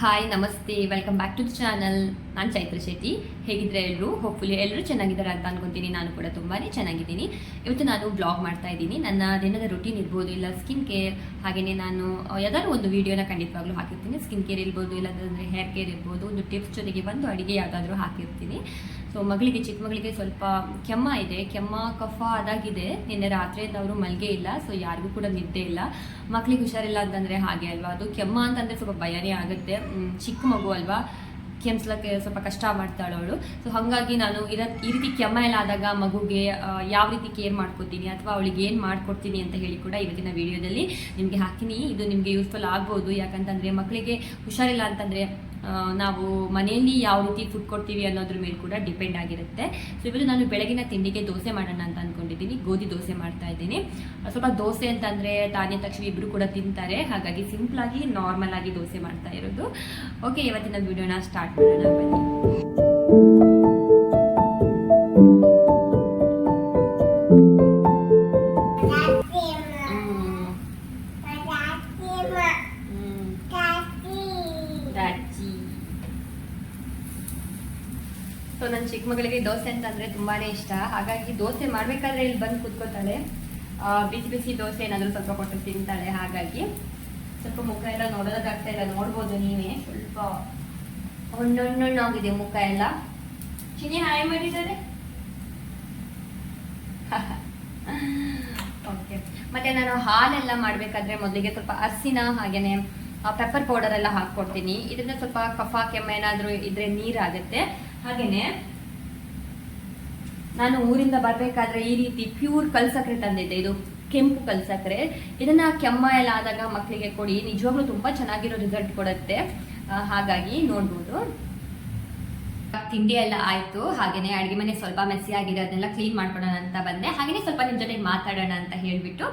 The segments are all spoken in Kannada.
ಹಾಯ್ ನಮಸ್ತೆ. Welcome back to the channel ನಾನು ಚೈತ್ರ ಶೆಟ್ಟಿ. ಹೇಗಿದ್ರೆ ಎಲ್ಲರೂ ಹೋಪ್ಫುಲಿ ಎಲ್ಲರೂ ಚೆನ್ನಾಗಿದ್ದಾರೆ ಅಂತ ಅನ್ಕೊತೀನಿ. ನಾನು ಕೂಡ ತುಂಬಾ ಚೆನ್ನಾಗಿದ್ದೀನಿ. ಇವತ್ತು ನಾನು ಬ್ಲಾಗ್ ಮಾಡ್ತಾ ಇದ್ದೀನಿ. ನನ್ನ ದಿನದ ರುಟೀನ್ ಇರ್ಬೋದು ಇಲ್ಲ ಸ್ಕಿನ್ ಕೇರ್ ಹಾಗೆಯೇ ನಾನು ಯಾವ್ದಾದ್ರು ಒಂದು ವೀಡಿಯೋನ ಖಂಡಿತವಾಗ್ಲೂ ಹಾಕಿರ್ತೀನಿ. ಸ್ಕಿನ್ ಕೇರ್ ಇರ್ಬೋದು, ಇಲ್ಲಾಂದರೆ ಹೇರ್ ಕೇರ್ ಇರ್ಬೋದು, ಒಂದು ಟಿಪ್ಸ್ ಜೊತೆಗೆ ಒಂದು ಅಡುಗೆ ಯಾವುದಾದ್ರೂ ಹಾಕಿರ್ತೀನಿ. ಸೊ ಮಗಳಿಗೆ, ಚಿಕ್ಕ ಮಗಳಿಗೆ ಸ್ವಲ್ಪ ಕೆಮ್ಮ ಇದೆ. ಕೆಮ್ಮ, ಕಫ ಅದಾಗಿದೆ ನಿನ್ನೆ ರಾತ್ರಿಯಿಂದ ಅವರು ಮಲ್ಗೆ ಇಲ್ಲ. ಸೊ ಯಾರಿಗೂ ಕೂಡ ನಿದ್ದೆ ಇಲ್ಲ. ಮಕ್ಳಿಗೆ ಹುಷಾರಿಲ್ಲ ಅಂತಂದರೆ ಹಾಗೆ ಅಲ್ವಾ? ಅದು ಕೆಮ್ಮ ಅಂತಂದರೆ ಸ್ವಲ್ಪ ಭಯನೇ ಆಗುತ್ತೆ. ಚಿಕ್ಕ ಮಗು ಅಲ್ವಾ? ಕೆಮ್ಸ್ಲಕ್ಕೆ ಸ್ವಲ್ಪ ಕಷ್ಟ ಮಾಡ್ತಾಳೆ ಅವಳು. ಸೊ ಹಾಗಾಗಿ ನಾನು ಇರ, ಈ ರೀತಿ ಕೆಮ್ಮ ಎಲ್ಲ ಆದಾಗ ಮಗುಗೆ ಯಾವ ರೀತಿ ಕೇರ್ ಮಾಡ್ಕೊತೀನಿ ಅಥವಾ ಅವಳಿಗೆ ಏನು ಮಾಡ್ಕೊಡ್ತೀನಿ ಅಂತ ಹೇಳಿ ಕೂಡ ಇವತ್ತಿನ ವಿಡಿಯೋದಲ್ಲಿ ನಿಮಗೆ ಹಾಕಿನಿ ಇದು ನಿಮಗೆ ಯೂಸ್ಫುಲ್ ಆಗ್ಬೋದು. ಯಾಕಂತಂದರೆ ಮಕ್ಕಳಿಗೆ ಹುಷಾರಿಲ್ಲ ಅಂತಂದರೆ ನಾವು ಮನೆಯಲ್ಲಿ ಯಾವ ರೀತಿ ಫುಡ್ ಕೊಡ್ತೀವಿ ಅನ್ನೋದ್ರ ಮೇಲೆ ಕೂಡ ಡಿಪೆಂಡ್ ಆಗಿರುತ್ತೆ. ಸೊ ಇವತ್ತು ನಾನು ಬೆಳಗಿನ ತಿಂಡಿಗೆ ದೋಸೆ ಮಾಡೋಣ ಅಂತ ಅಂದ್ಕೊಂಡಿದ್ದೀನಿ ಗೋಧಿ ದೋಸೆ ಮಾಡ್ತಾ ಇದ್ದೀನಿ. ಸ್ವಲ್ಪ ದೋಸೆ ಅಂತಂದರೆ ತಾನೇ ತಕ್ಷಣ ಇಬ್ಬರು ಕೂಡ ತಿಂತಾರೆ. ಹಾಗಾಗಿ ಸಿಂಪಲ್ ಆಗಿ ನಾರ್ಮಲ್ ಆಗಿ ದೋಸೆ ಮಾಡ್ತಾ ಇರೋದು. ಓಕೆ ಇವತ್ತಿನ ವಿಡಿಯೋನ ಸ್ಟಾರ್ಟ್ ಮಾಡೋಣ ಬನ್ನಿ. ಸೊ ನನ್ನ ಚಿಕ್ಕ ಮಗಳಿಗೆ ದೋಸೆ ಅಂತಂದ್ರೆ ತುಂಬಾನೇ ಇಷ್ಟ. ಹಾಗಾಗಿ ದೋಸೆ ಮಾಡ್ಬೇಕಾದ್ರೆ ಇಲ್ಲಿ ಬಂದು ಕೂತ್ಕೋತಾಳೆ. ಬಿಸಿ ಬಿಸಿ ದೋಸೆ ಏನಾದ್ರೂ ಸ್ವಲ್ಪ ಕೊಟ್ಟು ತಿಂತಾಳೆ ಹಾಗಾಗಿ. ಸ್ವಲ್ಪ ಮುಖ ಎಲ್ಲ ನೋಡೋದಾಗ್ತಾ ಇಲ್ಲ, ನೋಡ್ಬೋದು ನೀವೇ. ಸ್ವಲ್ಪ ಹಣ್ಣಣ್ಣಾಗಿದೆ ಮುಖ ಎಲ್ಲ. ಚಿನಿ ಹಾಯ್ ಮಾಡಿದ್ದಾರೆ ಓಕೆ ಮತ್ತೆ ನಾನು ಹಾಲೆಲ್ಲ ಮಾಡಬೇಕಾದ್ರೆ ಮೊದಲಿಗೆ ಸ್ವಲ್ಪ ಹಸಿನ ಹಾಗೇನೆ ಪೆಪ್ಪರ್ ಪೌಡರ್ ಎಲ್ಲ ಹಾಕೊಡ್ತೀನಿ ಇದರಿಂದ ಸ್ವಲ್ಪ ಕಫ, ಕೆಮ್ಮ ಏನಾದ್ರೂ ಇದ್ರೆ ನೀರಾಗುತ್ತೆ. ಹಾಗೇನೆ, ನಾನು ಊರಿಂದ ಬರಬೇಕಾದ್ರೆ ಈ ರೀತಿ ಪ್ಯೂರ್ ಕಲ್ಸಕ್ರೆ ತಂದಿದ್ದೆ. ಇದು ಕೆಂಪು ಕಲ್ಸಕ್ರೆ. ಇದನ್ನ ಕೆಮ್ಮ ಎಲ್ಲ ಆದಾಗ ಮಕ್ಕಳಿಗೆ ಕೊಡಿ. ನಿಜವಾಗ್ಲೂ ತುಂಬಾ ಚೆನ್ನಾಗಿರೋ ರಿಸಲ್ಟ್ ಕೊಡುತ್ತೆ. ಹಾಗಾಗಿ ನೋಡ್ಬೋದು. ತಿಂಡಿ ಎಲ್ಲ ಆಯ್ತು. ಹಾಗೇನೆ ಅಡುಗೆ ಮನೆ ಸ್ವಲ್ಪ ಮೆಸ್ಸಿ ಆಗಿದೆ. ಅದನ್ನೆಲ್ಲ ಕ್ಲೀನ್ ಮಾಡ್ಕೊಳ್ಳೋಣ ಅಂತ ಬಂದೆ. ಹಾಗೇನೆ ಸ್ವಲ್ಪ ನಿಮ್ಮ ಜೊತೆ ಮಾತಾಡೋಣ ಅಂತ ಹೇಳ್ಬಿಟ್ಟು.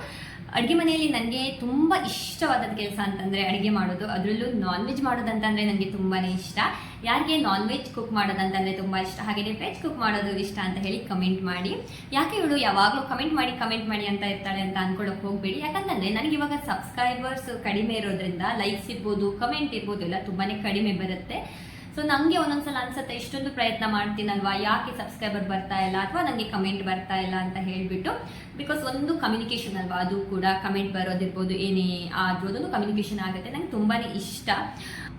ಅಡುಗೆ ಮನೆಯಲ್ಲಿ ನನಗೆ ತುಂಬ ಇಷ್ಟವಾದ ಕೆಲಸ ಅಂತಂದರೆ ಅಡುಗೆ ಮಾಡೋದು. ಅದರಲ್ಲೂ ನಾನ್ ವೆಜ್ ಮಾಡೋದಂತಂದರೆ ನನಗೆ ತುಂಬಾ ಇಷ್ಟ. ಯಾರಿಗೆ ನಾನ್ ವೆಜ್ ಕುಕ್ ಮಾಡೋದಂತಂದರೆ ತುಂಬ ಇಷ್ಟ? ಹಾಗೆಯೇ ವೆಜ್ ಕುಕ್ ಮಾಡೋದು ಇಷ್ಟ ಅಂತ ಹೇಳಿ ಕಮೆಂಟ್ ಮಾಡಿ. ಯಾಕೆ ಇವಳು ಯಾವಾಗಲೂ ಕಮೆಂಟ್ ಮಾಡಿ ಕಮೆಂಟ್ ಮಾಡಿ ಅಂತ ಇರ್ತಾಳೆ ಅಂತ ಅನ್ಕೊಳಕ್ ಹೋಗಬೇಡಿ. ಯಾಕಂತಂದರೆ ನನಗೆ ಇವಾಗ ಸಬ್ಸ್ಕ್ರೈಬರ್ಸ್ ಕಡಿಮೆ ಇರೋದ್ರಿಂದ ಲೈಕ್ಸ್ ಇರ್ಬೋದು ಕಮೆಂಟ್ ಇರ್ಬೋದು ಎಲ್ಲ ತುಂಬಾ ಕಡಿಮೆ ಬರುತ್ತೆ. ಸೊ ನನಗೆ ಒಂದೊಂದ್ಸಲ ಅನ್ಸುತ್ತೆ ಇಷ್ಟೊಂದು ಪ್ರಯತ್ನ ಮಾಡ್ತೀನಲ್ವಾ? ಯಾಕೆ ಸಬ್ಸ್ಕ್ರೈಬರ್ ಬರ್ತಾ ಇಲ್ಲ ಅಥವಾ ನನಗೆ ಕಮೆಂಟ್ ಬರ್ತಾ ಇಲ್ಲ ಅಂತ ಹೇಳ್ಬಿಟ್ಟು? ಬಿಕಾಸ್ ಒಂದು ಕಮ್ಯುನಿಕೇಶನ್ ಅಲ್ವಾ? ಅದು ಕೂಡ ಕಮೆಂಟ್ ಬರೋದಿರ್ಬೋದು, ಏನೇ ಆದ್ರೂ ಅದೊಂದು ಕಮ್ಯುನಿಕೇಶನ್ ಆಗುತ್ತೆ. ನಂಗೆ ತುಂಬಾ ಇಷ್ಟ.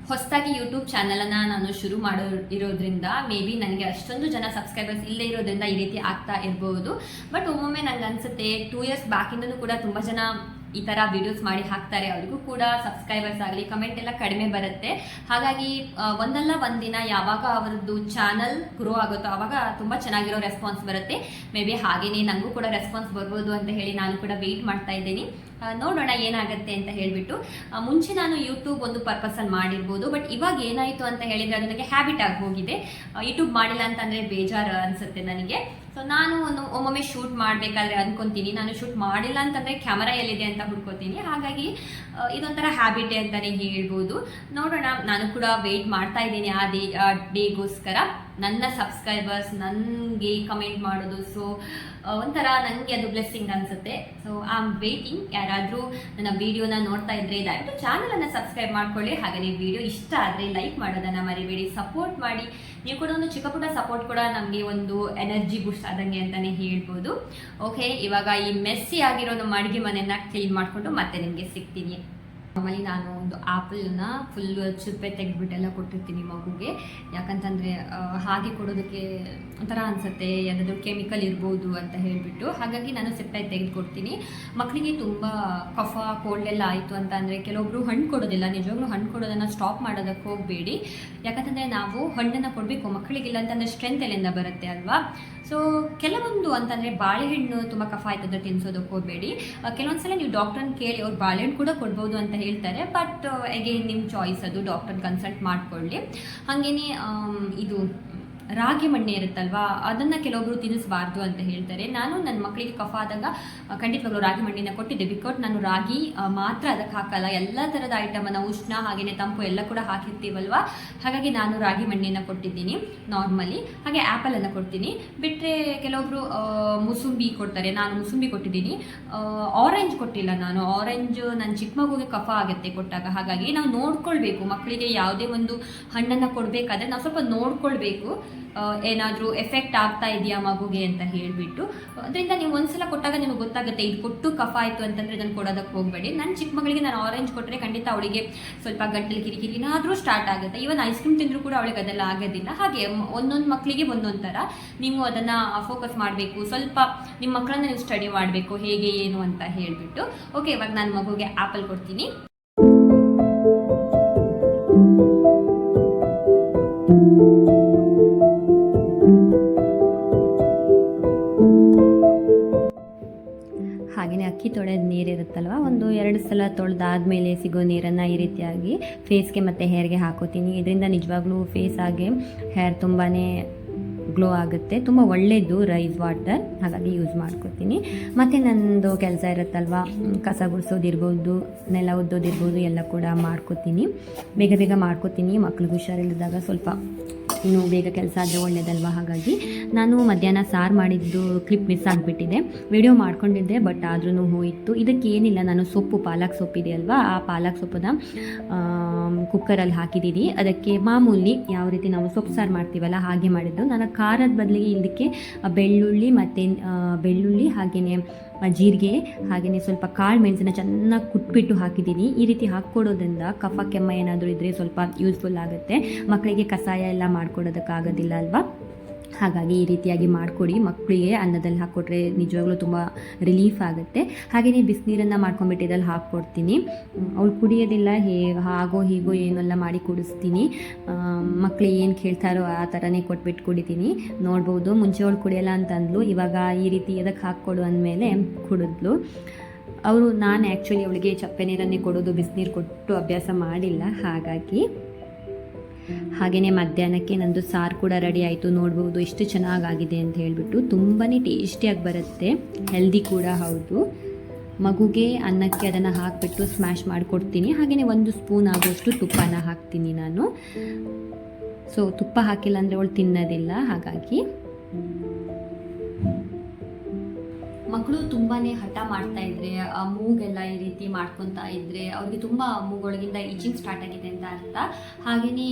ಹೊಸದಾಗಿ ಯೂಟ್ಯೂಬ್ ಚಾನಲನ್ನು ನಾನು ಶುರು ಮಾಡೋ ಇರೋದ್ರಿಂದ ಮೇ ಬಿ ನನಗೆ ಅಷ್ಟೊಂದು ಜನ ಸಬ್ಸ್ಕ್ರೈಬರ್ಸ್ ಇಲ್ಲೇ ಇರೋದ್ರಿಂದ ಈ ರೀತಿ ಆಗ್ತಾ ಇರ್ಬೋದು. ಬಟ್ ಒಮ್ಮೊಮ್ಮೆ ನನಗೆ ಅನ್ಸುತ್ತೆ ಟೂ ಇಯರ್ಸ್ ಬ್ಯಾಕಿಂದನೂ ಕೂಡ ತುಂಬ ಜನ ಈ ಥರ ವಿಡಿಯೋಸ್ ಮಾಡಿ ಹಾಕ್ತಾರೆ, ಅವ್ರಿಗೂ ಕೂಡ ಸಬ್ಸ್ಕ್ರೈಬರ್ಸ್ ಆಗಲಿ ಕಮೆಂಟ್ ಎಲ್ಲ ಕಡಿಮೆ ಬರುತ್ತೆ. ಹಾಗಾಗಿ ಒಂದಲ್ಲ ಒಂದಿನ ಯಾವಾಗ ಅವರದ್ದು ಚಾನಲ್ ಗ್ರೋ ಆಗುತ್ತೋ ಆವಾಗ ತುಂಬ ಚೆನ್ನಾಗಿರೋ ರೆಸ್ಪಾನ್ಸ್ ಬರುತ್ತೆ. ಮೇ ಬಿ ಹಾಗೇನೆ ನನಗೂ ಕೂಡ ರೆಸ್ಪಾನ್ಸ್ ಬರ್ಬೋದು ಅಂತ ಹೇಳಿ ನಾನು ಕೂಡ ವೆಯ್ಟ್ ಮಾಡ್ತಾ ಇದ್ದೀನಿ. ನೋಡೋಣ ಏನಾಗುತ್ತೆ ಅಂತ ಹೇಳಿಬಿಟ್ಟು. ಮುಂಚೆ ನಾನು ಯೂಟ್ಯೂಬ್ ಒಂದು ಪರ್ಪಸಲ್ಲಿ ಮಾಡಿರ್ಬೋದು ಬಟ್ ಇವಾಗ ಏನಾಯಿತು ಅಂತ ಹೇಳಿದರೆ ಅದು ನನಗೆ ಹ್ಯಾಬಿಟ್ ಆಗಿ ಹೋಗಿದೆ. ಯೂಟ್ಯೂಬ್ ಮಾಡಿಲ್ಲ ಅಂತಂದರೆ ಬೇಜಾರು ಅನಿಸುತ್ತೆ ನನಗೆ. ಸೊ ನಾನು ಒಂದು ಒಮ್ಮೊಮ್ಮೆ ಶೂಟ್ ಮಾಡಬೇಕಾದ್ರೆ ಅನ್ಕೊಂತೀನಿ. ನಾನು ಶೂಟ್ ಮಾಡಿಲ್ಲ ಅಂತಂದರೆ ಕ್ಯಾಮರಾ ಎಲ್ಲಿದೆ ಅಂತ ಹುಡ್ಕೋತೀನಿ. ಹಾಗಾಗಿ ಇದೊಂಥರ ಹ್ಯಾಬಿಟೇ ಅಂತಲೇ ಹೇಳ್ಬೋದು. ನೋಡೋಣ. ನಾನು ಕೂಡ ವೆಯ್ಟ್ ಮಾಡ್ತಾ ಇದ್ದೀನಿ ಆ ಡೇ ಡೇಗೋಸ್ಕರ ನನ್ನ ಸಬ್ಸ್ಕ್ರೈಬರ್ಸ್ ನನಗೆ ಕಮೆಂಟ್ ಮಾಡೋದು. ಸೊ ಒಂಥರ ನನಗೆ ಅದು ಬ್ಲೆಸ್ಸಿಂಗ್ ಅನಿಸುತ್ತೆ. ಸೊ ಐ ಆಮ್ ವೇಟಿಂಗ್ ಯಾರಾದರೂ ನನ್ನ ವಿಡಿಯೋನ ನೋಡ್ತಾ ಇದ್ರೆ ದಯವಿಟ್ಟು ಚಾನಲನ್ನು ಸಬ್ಸ್ಕ್ರೈಬ್ ಮಾಡ್ಕೊಳ್ಳಿ. ಹಾಗೆಯೇ ವಿಡಿಯೋ ಇಷ್ಟ ಆದರೆ ಲೈಕ್ ಮಾಡೋದನ್ನು ಮರಿಬೇಡಿ. ಸಪೋರ್ಟ್ ಮಾಡಿ. ನೀವು ಕೂಡ ಒಂದು ಚಿಕ್ಕ ಪುಟ್ಟ ಸಪೋರ್ಟ್ ಕೂಡ ನಮಗೆ ಒಂದು ಎನರ್ಜಿ ಬೂಸ್ಟ್ ಆದಂಗೆ ಅಂತಲೇ ಹೇಳ್ಬೋದು. ಓಕೆ ಇವಾಗ ಈ ಮೆಸ್ಸಿ ಆಗಿರೋ ನಮ್ಮ ಅಡುಗೆ ಮನೆಯನ್ನ ಕ್ಲೀನ್ ಮಾಡಿಕೊಂಡು ಮತ್ತೆ ನಿಮಗೆ ಸಿಗ್ತೀನಿ. ಆಮೇಲೆ ನಾನು ಒಂದು ಆ್ಯಪಲ್ನ ಫುಲ್ ಚುಪ್ಪೆ ತೆಗೆದ್ಬಿಟ್ಟೆಲ್ಲ ಕೊಟ್ಟಿರ್ತೀನಿ ಮಗುಗೆ. ಯಾಕಂತಂದರೆ ಹಾಗೆ ಕೊಡೋದಕ್ಕೆ ಒಂಥರ ಅನಿಸುತ್ತೆ, ಯಾವುದಾದ್ರೂ ಕೆಮಿಕಲ್ ಇರ್ಬೋದು ಅಂತ ಹೇಳಿಬಿಟ್ಟು. ಹಾಗಾಗಿ ನಾನು ಸಿಪ್ಪೆ ತೆಗೆದು ಕೊಡ್ತೀನಿ ಮಕ್ಕಳಿಗೆ ತುಂಬ ಕಫ ಕೋಲ್ಡ್ ಎಲ್ಲ ಆಯಿತು ಅಂತ ಅಂದರೆ ಕೆಲವೊಬ್ರು ಹಣ್ಣು ಕೊಡೋದಿಲ್ಲ. ನಿಜವಾಗ್ಲೂ ಹಣ್ಣು ಕೊಡೋದನ್ನು ಸ್ಟಾಪ್ ಮಾಡೋದಕ್ಕೆ ಹೋಗಬೇಡಿ. ಯಾಕಂತಂದರೆ ನಾವು ಹಣ್ಣನ್ನು ಕೊಡಬೇಕು ಮಕ್ಕಳಿಗಿಲ್ಲ ಅಂತಂದರೆ ಸ್ಟ್ರೆಂತ್ ಎಲ್ಲಿಂದ ಬರುತ್ತೆ ಅಲ್ವಾ? ಸೊ ಕೆಲವೊಂದು ಅಂತಂದರೆ ಬಾಳೆಹಣ್ಣು ತುಂಬ ಕಫ ಆಯ್ತದ ತಿನ್ಸೋದಕ್ಕೆ ಹೋಗಬೇಡಿ. ಕೆಲವೊಂದ್ಸಲ ನೀವು ಡಾಕ್ಟ್ರನ್ನ ಕೇಳಿ ಅವ್ರು ಬಾಳೆಹಣ್ಣು ಕೂಡ ಕೊಡ್ಬೋದು ಅಂತ ಹೇಳ್ತಾರೆ. ಬಟ್ ಅಗೇನ್ ನಿಮ್ಮ ಚಾಯ್ಸ್ ಅದು ಡಾಕ್ಟರ್ ಕನ್ಸಲ್ಟ್ ಮಾಡ್ಕೊಳ್ಳಿ. ಹಾಗೇನೆ ಇದು ರಾಗಿ ಮಣ್ಣೆ ಇರುತ್ತಲ್ವಾ? ಅದನ್ನು ಕೆಲವೊಬ್ರು ತಿನ್ನಿಸಬಾರ್ದು ಅಂತ ಹೇಳ್ತಾರೆ. ನಾನು ನನ್ನ ಮಕ್ಕಳಿಗೆ ಕಫ ಆದಾಗ ಖಂಡಿತವಾಗ್ಲು ರಾಗಿ ಮಣ್ಣಿನ ಕೊಟ್ಟಿದ್ದೆ. ಬಿಕಾಸ್ ನಾನು ರಾಗಿ ಮಾತ್ರ ಅದಕ್ಕೆ ಹಾಕಲ್ಲ. ಎಲ್ಲ ಥರದ ಐಟಮನ್ನು ಉಷ್ಣ ಹಾಗೆಯೇ ತಂಪು ಎಲ್ಲ ಕೂಡ ಹಾಕಿರ್ತೀವಲ್ವ? ಹಾಗಾಗಿ ನಾನು ರಾಗಿ ಮಣ್ಣಿನ ಕೊಟ್ಟಿದ್ದೀನಿ ನಾರ್ಮಲಿ ಹಾಗೆ ಆ್ಯಪಲನ್ನು ಕೊಡ್ತೀನಿ. ಬಿಟ್ಟರೆ ಕೆಲವೊಬ್ರು ಮುಸುಂಬಿ ಕೊಡ್ತಾರೆ. ನಾನು ಮುಸುಂಬಿ ಕೊಟ್ಟಿದ್ದೀನಿ. ಆರೆಂಜ್ ಕೊಟ್ಟಿಲ್ಲ ನಾನು. ಆರೆಂಜ್ ನನ್ನ ಚಿಕ್ಕ ಮಗುಗೆ ಕಫ ಆಗುತ್ತೆ ಕೊಟ್ಟಾಗ. ಹಾಗಾಗಿ ನಾವು ನೋಡ್ಕೊಳ್ಬೇಕು. ಮಕ್ಕಳಿಗೆ ಯಾವುದೇ ಒಂದು ಹಣ್ಣನ್ನು ಕೊಡಬೇಕಾದ್ರೆ ನಾವು ಸ್ವಲ್ಪ ನೋಡ್ಕೊಳ್ಬೇಕು. ಏನಾದರೂ ಎಫೆಕ್ಟ್ ಆಗ್ತಾ ಇದೆಯಾ ಮಗುಗೆ ಅಂತ ಹೇಳಿಬಿಟ್ಟು. ಅದರಿಂದ ನೀವು ಒಂದ್ಸಲ ಕೊಟ್ಟಾಗ ನಿಮಗೆ ಗೊತ್ತಾಗುತ್ತೆ, ಇದು ಕೊಟ್ಟು ಕಫ ಆಯಿತು ಅಂತಂದರೆ ಇದನ್ನು ಕೊಡೋದಕ್ಕೆ ಹೋಗಬೇಡಿ. ನನ್ನ ಚಿಕ್ಕ ಮಗಳಿಗೆ ನಾನು ಆರೆಂಜ್ ಕೊಟ್ಟರೆ ಖಂಡಿತ ಅವಳಿಗೆ ಸ್ವಲ್ಪ ಗಂಟಲು ಕಿರಿಕಿರಿ ಏನಾದರೂ ಸ್ಟಾರ್ಟ್ ಆಗುತ್ತೆ. ಈವನ್ ಐಸ್ ಕ್ರೀಮ್ ತಿಂದರೂ ಕೂಡ ಅವಳಿಗೆ ಅದೆಲ್ಲ ಆಗೋದಿಲ್ಲ. ಹಾಗೆ ಒಂದೊಂದು ಮಕ್ಕಳಿಗೆ ಒಂದೊಂದು ಥರ. ನೀವು ಅದನ್ನು ಫೋಕಸ್ ಮಾಡಬೇಕು. ಸ್ವಲ್ಪ ನಿಮ್ಮ ಮಕ್ಕಳನ್ನ ನೀವು ಸ್ಟಡಿ ಮಾಡಬೇಕು. ಹೇಗೆ, ಏನು ಅಂತ ಹೇಳಿಬಿಟ್ಟು. ಓಕೆ ಇವಾಗ ನಾನು ಮಗುಗೆ ಆ್ಯಪಲ್ ಕೊಡ್ತೀನಿ. ನೀರಿರುತ್ತಲ್ವ? ಒಂದು ಎರಡು ಸಲ ತೊಳೆದಾದ್ಮೇಲೆ ಸಿಗೋ ನೀರನ್ನು ಈ ರೀತಿಯಾಗಿ ಫೇಸ್ಗೆ ಮತ್ತು ಹೇರ್ಗೆ ಹಾಕೋತೀನಿ. ಇದರಿಂದ ನಿಜವಾಗ್ಲೂ ಫೇಸ್ ಆಗಿ ಹೇರ್ ತುಂಬಾ ಗ್ಲೋ ಆಗುತ್ತೆ. ತುಂಬ ಒಳ್ಳೆಯದು ರೈಸ್ ವಾಟರ್. ಹಾಗಾಗಿ ಯೂಸ್ ಮಾಡ್ಕೋತೀನಿ. ಮತ್ತು ನನ್ನದು ಕೆಲಸ ಇರುತ್ತಲ್ವ? ಕಸ ಗುಡಿಸೋದಿರ್ಬೋದು, ನೆಲ ಉದ್ದೋದಿರ್ಬೋದು ಎಲ್ಲ ಕೂಡ ಮಾಡ್ಕೋತೀನಿ. ಬೇಗ ಬೇಗ ಮಾಡ್ಕೋತೀನಿ. ಮಕ್ಳಿಗೆ ಹುಷಾರಿಲ್ಲದಾಗ ಸ್ವಲ್ಪ ಇನ್ನು ಬೇಗ ಕೆಲಸ ಆದರೆ ಒಳ್ಳೇದಲ್ವಾ? ಹಾಗಾಗಿ ನಾನು ಮಧ್ಯಾಹ್ನ ಸಾರು ಮಾಡಿದ್ದು ಕ್ಲಿಪ್ ಮಿಸ್ ಆಗಿಬಿಟ್ಟಿದೆ. ವಿಡಿಯೋ ಮಾಡ್ಕೊಂಡಿದ್ದೆ ಬಟ್ ಆದ್ರೂ ಹೋಯಿತು. ಇದಕ್ಕೆ ಏನಿಲ್ಲ, ನಾನು ಸೊಪ್ಪು, ಪಾಲಕ್ ಸೊಪ್ಪಿದೆ ಅಲ್ವಾ? ಆ ಪಾಲಕ್ ಸೊಪ್ಪನ್ನ ಕುಕ್ಕರಲ್ಲಿ ಹಾಕಿದ್ದೀನಿ. ಅದಕ್ಕೆ ಮಾಮೂಲಿ ಯಾವ ರೀತಿ ನಾವು ಸೊಪ್ಪು ಸಾರು ಮಾಡ್ತೀವಲ್ಲ, ಹಾಗೆ ಮಾಡಿದ್ದು. ನಾನು ಖಾರದ ಬದಲಿಗೆ ಇದಕ್ಕೆ ಬೆಳ್ಳುಳ್ಳಿ ಮತ್ತು ಬೆಳ್ಳುಳ್ಳಿ ಹಾಗೆಯೇ ಜೀರಿಗೆ ಹಾಗೆಯೇ ಸ್ವಲ್ಪ ಕಾಳು ಮೆಣಸನ್ನ ಚೆನ್ನಾಗಿ ಕುಟ್ಬಿಟ್ಟು ಹಾಕಿದ್ದೀನಿ. ಈ ರೀತಿ ಹಾಕ್ಕೊಡೋದ್ರಿಂದ ಕಫ ಕೆಮ್ಮ ಏನಾದರೂ ಇದ್ದರೆ ಸ್ವಲ್ಪ ಯೂಸ್ಫುಲ್ ಆಗುತ್ತೆ. ಮಕ್ಕಳಿಗೆ ಕಷಾಯ ಎಲ್ಲ ಮಾಡ್ಕೊಡೋದಕ್ಕಾಗೋದಿಲ್ಲ ಅಲ್ವಾ? ಹಾಗಾಗಿ ಈ ರೀತಿಯಾಗಿ ಮಾಡಿಕೊಡಿ. ಮಕ್ಕಳಿಗೆ ಅನ್ನದಲ್ಲಿ ಹಾಕ್ಕೊಟ್ರೆ ನಿಜವಾಗ್ಲೂ ತುಂಬ ರಿಲೀಫ್ ಆಗುತ್ತೆ. ಹಾಗೆಯೇ ಬಿಸಿನೀರನ್ನು ಮಾಡ್ಕೊಂಬಿಟ್ಟು ಇದ್ರಲ್ಲಿ ಹಾಕ್ಕೊಡ್ತೀನಿ. ಅವಳು ಕುಡಿಯೋದಿಲ್ಲ, ಹೇ, ಹಾಗೋ ಹೀಗೋ ಏನೆಲ್ಲ ಮಾಡಿ ಕುಡಿಸ್ತೀನಿ. ಮಕ್ಕಳು ಏನು ಕೇಳ್ತಾರೋ ಆ ಥರನೇ ಕೊಟ್ಬಿಟ್ಟು ಕುಡಿತೀನಿ. ನೋಡ್ಬೋದು, ಮುಂಚೆ ಅವಳು ಕುಡಿಯಲ್ಲ ಅಂತ ಅಂದ್ಲು ಇವಾಗ ಈ ರೀತಿ ಎದಕ್ಕೆ ಹಾಕ್ಕೊಡು ಅಂದಮೇಲೆ ಕುಡಿದ್ಲು. ಅವರು, ನಾನು ಆ್ಯಕ್ಚುಲಿ ಅವಳಿಗೆ ಚಪ್ಪೆ ನೀರನ್ನೇ ಕೊಡೋದು, ಬಿಸಿನೀರು ಕೊಟ್ಟು ಅಭ್ಯಾಸ ಮಾಡಿಲ್ಲ. ಹಾಗಾಗಿ ಹಾಗೆಯೇ ಮಧ್ಯಾಹ್ನಕ್ಕೆ ನಂದು ಸಾರು ಕೂಡ ರೆಡಿ ಆಯಿತು, ನೋಡ್ಬೋದು ಎಷ್ಟು ಚೆನ್ನಾಗಾಗಿದೆ ಅಂತ ಹೇಳಿಬಿಟ್ಟು ತುಂಬಾ ಟೇಸ್ಟಿಯಾಗಿ ಬರುತ್ತೆ ಹೆಲ್ದಿ ಕೂಡ ಹೌದು. ಮಗುಗೆ ಅನ್ನಕ್ಕೆ ಅದನ್ನು ಹಾಕಿಬಿಟ್ಟು ಸ್ಮ್ಯಾಶ್ ಮಾಡಿಕೊಡ್ತೀನಿ. ಹಾಗೆಯೇ ಒಂದು ಸ್ಪೂನ್ ಆಗುವಷ್ಟು ತುಪ್ಪನ ಹಾಕ್ತೀನಿ ನಾನು. ಸೊ ತುಪ್ಪ ಹಾಕಿಲ್ಲ ಅಂದರೆ ಅವಳು ತಿನ್ನೋದಿಲ್ಲ, ಹಾಗಾಗಿ. ಮಕ್ಕಳು ತುಂಬಾ ಹಠ ಮಾಡ್ತಾ ಇದ್ರೆ ಮೂಗೆಲ್ಲ ಈ ರೀತಿ ಮಾಡ್ಕೊತಾ ಇದ್ರೆ ಅವ್ರಿಗೆ ತುಂಬ ಮೂಗೊಳಗಿಂದ ಈಚಿಂಗ್ ಸ್ಟಾರ್ಟ್ ಆಗಿದೆ ಅಂತ ಅರ್ಥ. ಹಾಗೆಯೇ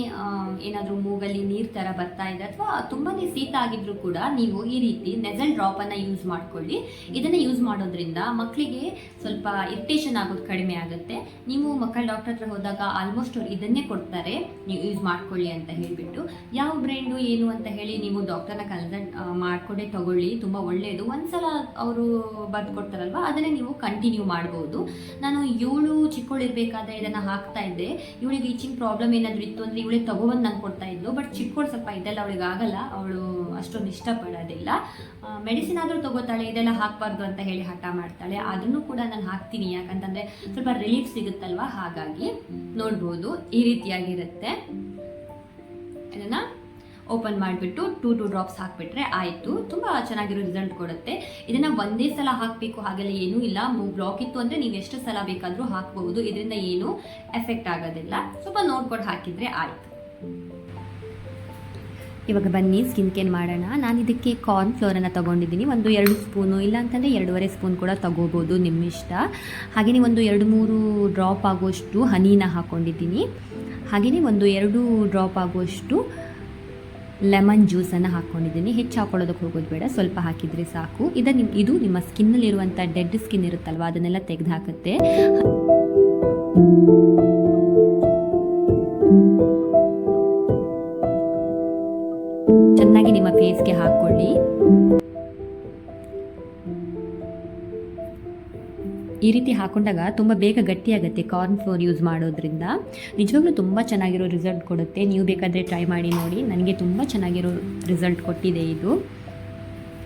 ಏನಾದರೂ ಮೂಗಲ್ಲಿ ನೀರು ಥರ ಬರ್ತಾ ಇದೆ ಅಥವಾ ತುಂಬಾ ಶೀತ ಆಗಿದ್ರು ಕೂಡ ನೀವು ಈ ರೀತಿ ನೆಸಲ್ ಡ್ರಾಪನ್ನು ಯೂಸ್ ಮಾಡ್ಕೊಳ್ಳಿ. ಇದನ್ನ ಯೂಸ್ ಮಾಡೋದ್ರಿಂದ ಮಕ್ಕಳಿಗೆ ಸ್ವಲ್ಪ ಇರಿಟೇಷನ್ ಆಗೋದು ಕಡಿಮೆ ಆಗುತ್ತೆ. ನೀವು ಮಕ್ಕಳ ಡಾಕ್ಟರ್ ಹತ್ರ ಹೋದಾಗ ಆಲ್ಮೋಸ್ಟ್ ಅವ್ರು ಇದನ್ನೇ ಕೊಡ್ತಾರೆ, ನೀವು ಯೂಸ್ ಮಾಡ್ಕೊಳ್ಳಿ ಅಂತ ಹೇಳಿಬಿಟ್ಟು. ಯಾವ ಬ್ರ್ಯಾಂಡು ಏನು ಅಂತ ಹೇಳಿ ನೀವು ಡಾಕ್ಟರ್ನ ಕನ್ಸಲ್ಟ್ ಮಾಡಿಕೊಂಡೇ ತಗೊಳ್ಳಿ, ತುಂಬ ಒಳ್ಳೆಯದು ಒಂದ್ಸಲ ಅವರು ಬರೆದು ಕೊಡ್ತಾರಲ್ವ? ಅದನ್ನೇ ನೀವು ಕಂಟಿನ್ಯೂ ಮಾಡ್ಬೋದು. ನಾನು ಇವಳು ಚಿಕ್ಕವಳಿರ್ಬೇಕಾದ್ರೆ ಇದನ್ನು ಹಾಕ್ತಾ ಇದ್ದೆ. ಇವಳಿಗೆ ಈಚಿಂಗ್ ಪ್ರಾಬ್ಲಮ್ ಏನಾದರೂ ಇತ್ತು ಅಂದರೆ ಇವಳಿಗೆ ತಗೊಬಂದು ನಾನು ಕೊಡ್ತಾ ಇದ್ಲು. ಬಟ್ ಚಿಕ್ಕವಳು ಸ್ವಲ್ಪ ಇದೆಲ್ಲ ಅವಳಿಗೆ ಆಗಲ್ಲ. ಅವಳು ಅಷ್ಟೊಂದು ಇಷ್ಟಪಡೋದಿಲ್ಲ. ಮೆಡಿಸಿನ್ ಆದರೂ ತಗೋತಾಳೆ, ಇದೆಲ್ಲ ಹಾಕಬಾರ್ದು ಅಂತ ಹೇಳಿ ಹಠ ಮಾಡ್ತಾಳೆ. ಅದನ್ನು ಕೂಡ ನಾನು ಹಾಕ್ತೀನಿ. ಯಾಕಂತಂದರೆ ಸ್ವಲ್ಪ ರಿಲೀಫ್ ಸಿಗುತ್ತಲ್ವಾ? ಹಾಗಾಗಿ ನೋಡ್ಬೋದು. ಈ ರೀತಿಯಾಗಿರುತ್ತೆ. ಇದನ್ನು ಓಪನ್ ಮಾಡಿಬಿಟ್ಟು ಟೂ ಟೂ ಡ್ರಾಪ್ಸ್ ಹಾಕಿಬಿಟ್ರೆ ಆಯಿತು. ತುಂಬ ಚೆನ್ನಾಗಿರೋ ರಿಸಲ್ಟ್ ಕೊಡುತ್ತೆ. ಇದನ್ನು ಒಂದೇ ಸಲ ಹಾಕಬೇಕು, ಹಾಗೆಲ್ಲ ಏನೂ ಇಲ್ಲ. ಬ್ಲಾಕ್ ಇತ್ತು ಅಂದರೆ ನೀವು ಎಷ್ಟು ಸಲ ಬೇಕಾದರೂ ಹಾಕ್ಬಹುದು ಇದರಿಂದ ಏನೂ ಎಫೆಕ್ಟ್ ಆಗೋದಿಲ್ಲ. ಸ್ವಲ್ಪ ನೋಡ್ಕೊಂಡು ಹಾಕಿದರೆ ಆಯಿತು. ಇವಾಗ ಬನ್ನಿ ಸ್ಕಿನ್ ಕೇರ್ ಮಾಡೋಣ. ನಾನು ಇದಕ್ಕೆ ಕಾರ್ನ್ ಫ್ಲೋರನ್ನು ತೊಗೊಂಡಿದ್ದೀನಿ. ಒಂದು ಎರಡು ಸ್ಪೂನು ಇಲ್ಲ ಅಂತಂದರೆ ಎರಡೂವರೆ ಸ್ಪೂನ್ ಕೂಡ ತೊಗೋಬೋದು ನಿಮ್ಮ ಇಷ್ಟ ಹಾಗೆಯೇ ಒಂದು ಎರಡು ಮೂರು ಡ್ರಾಪ್ ಆಗುವಷ್ಟು ಹನಿನ ಹಾಕ್ಕೊಂಡಿದ್ದೀನಿ ಹಾಗೆಯೇ ಒಂದು ಎರಡು ಡ್ರಾಪ್ ಆಗುವಷ್ಟು ಲೆಮನ್ ಜ್ಯೂಸನ್ನು ಹಾಕ್ಕೊಂಡಿದ್ದೀನಿ. ಹೆಚ್ಚು ಹಾಕೊಳ್ಳೋದಕ್ಕೆ ಹೋಗೋದು ಬೇಡ. ಸ್ವಲ್ಪ ಹಾಕಿದರೆ ಸಾಕು. ಇದು ನಿಮ್ಮ ಇದು ನಿಮ್ಮ ಸ್ಕಿನ್ನಲ್ಲಿರುವಂಥ ಡೆಡ್ ಸ್ಕಿನ್ ಇರುತ್ತಲ್ವ? ಅದನ್ನೆಲ್ಲ ತೆಗೆದು ಹಾಕುತ್ತೆ. ಚೆನ್ನಾಗಿ ನಿಮ್ಮ ಫೇಸ್ಗೆ ಹಾಕ್ಕೊಳ್ಳಿ. ಈ ರೀತಿ ಹಾಕೊಂಡಾಗ ತುಂಬ ಬೇಗ ಗಟ್ಟಿಯಾಗುತ್ತೆ ಕಾರ್ನ್ ಫ್ಲೋರ್ ಯೂಸ್ ಮಾಡೋದ್ರಿಂದ. ನಿಜವಾಗ್ಲೂ ತುಂಬ ಚೆನ್ನಾಗಿರೋ ರಿಸಲ್ಟ್ ಕೊಡುತ್ತೆ. ನೀವು ಬೇಕಾದರೆ ಟ್ರೈ ಮಾಡಿ ನೋಡಿ. ನನಗೆ ತುಂಬ ಚೆನ್ನಾಗಿರೋ ರಿಸಲ್ಟ್ ಕೊಟ್ಟಿದೆ ಇದು.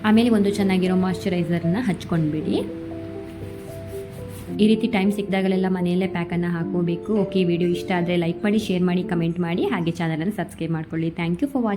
ಆಮೇಲೆ ಒಂದು ಚೆನ್ನಾಗಿರೋ ಮಾಯಶ್ಚರೈಸರ್ನ ಹಚ್ಕೊಂಡ್ಬಿಡಿ. ಈ ರೀತಿ ಟೈಮ್ ಸಿಕ್ಕಿದಾಗಲೆಲ್ಲ ಮನೆಯಲ್ಲೇ ಪ್ಯಾಕನ್ನು ಹಾಕೋಬೇಕು ಓಕೆ ವಿಡಿಯೋ ಇಷ್ಟ ಆದರೆ ಲೈಕ್ ಮಾಡಿ ಶೇರ್ ಮಾಡಿ ಕಮೆಂಟ್ ಮಾಡಿ. ಹಾಗೆ ಚಾನಲನ್ನು ಸಬ್ಸ್ಕ್ರೈಬ್ ಮಾಡ್ಕೊಳ್ಳಿ. Thank you for watching